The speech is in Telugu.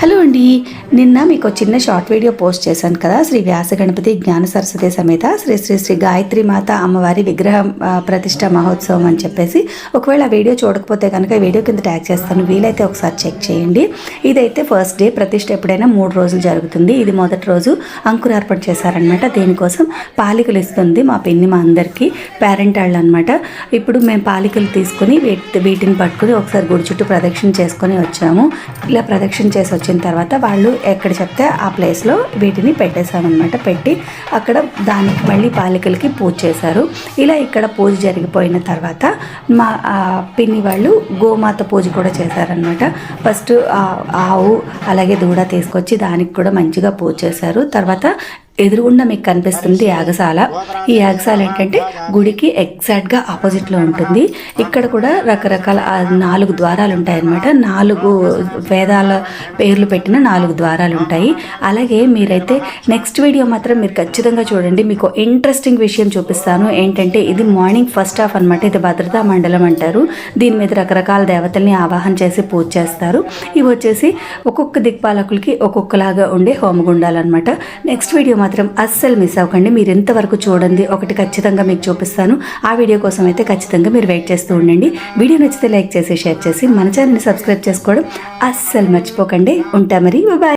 హలో అండి. నిన్న మీకు చిన్న షార్ట్ వీడియో పోస్ట్ చేశాను కదా శ్రీ వ్యాస గణపతి జ్ఞాన సరస్వతి సమేత శ్రీ శ్రీ శ్రీ గాయత్రి మాత అమ్మవారి విగ్రహ ప్రతిష్ట మహోత్సవం అని చెప్పేసి ఒకవేళ ఆ వీడియో చూడకపోతే కనుక వీడియో కింద ట్యాగ్ చేస్తాను. వీలైతే ఒకసారి చెక్ చేయండి. ఇదైతే ఫస్ట్ డే ప్రతిష్ట ఎప్పుడైనా మూడు రోజులు జరుగుతుంది. ఇది మొదటి రోజు అంకురార్పణ చేశారనమాట దీనికోసం పాలికలు ఇస్తుంది మా పిన్ని మా అందరికీ పేరెంట్ వాళ్ళు అనమాట ఇప్పుడు మేము పాలికలు తీసుకుని వీటిని పట్టుకుని ఒకసారి గుడి చుట్టూ ప్రదక్షిణ చేసుకొని వచ్చాము. ఇలా ప్రదక్షిణ చేసి వచ్చిన తర్వాత వాళ్ళు ఎక్కడ చెప్తే ఆ ప్లేస్లో వీటిని పెట్టేశామన్నమాట పెట్టి అక్కడ దానికి మళ్ళీ పాలికలకి పూజ చేశారు. ఇలా ఇక్కడ పూజ జరిగిపోయిన తర్వాత మా పిన్ని వాళ్ళు గోమాత పూజ కూడా చేశారనమాట ఫస్ట్ ఆ ఆవు అలాగే దూడ తీసుకొచ్చి దానికి కూడా మంచిగా పూజ చేశారు. తర్వాత ఎదురుగుండా మీకు కనిపిస్తుంది యాగశాల. ఈ యాగశాల ఏంటంటే గుడికి ఎగ్జాక్ట్గా ఆపోజిట్లో ఉంటుంది. ఇక్కడ కూడా రకరకాల నాలుగు ద్వారాలు ఉంటాయి అన్నమాట నాలుగు వేదాల పేర్లు పెట్టిన నాలుగు ద్వారాలు ఉంటాయి. అలాగే మీరైతే నెక్స్ట్ వీడియో మాత్రం మీరు ఖచ్చితంగా చూడండి. మీకు ఇంట్రెస్టింగ్ విషయం చూపిస్తాను. ఏంటంటే ఇది మార్నింగ్ ఫస్ట్ హాఫ్ అనమాట ఇది భద్రతా మండలం అంటారు. దీని మీద రకరకాల దేవతల్ని ఆవాహన చేసి పూజ చేస్తారు. ఇవి వచ్చేసి ఒక్కొక్క దిక్పాలకులకి ఒక్కొక్కలాగా ఉండే హోమగుండాలన్నమాట. నెక్స్ట్ వీడియో మాత్రం అస్సలు మిస్ అవ్వకండి. మీరు ఎంతవరకు చూడండి ఒకటి ఖచ్చితంగా మీకు చూపిస్తాను. ఆ వీడియో కోసం అయితే ఖచ్చితంగా మీరు వెయిట్ చేస్తూ ఉండండి. వీడియో నచ్చితే లైక్ చేసి షేర్ చేసి మన ఛానల్ని సబ్స్క్రైబ్ చేసుకోవడం అస్సలు మర్చిపోకండి. ఉంటా మరి. బాయ్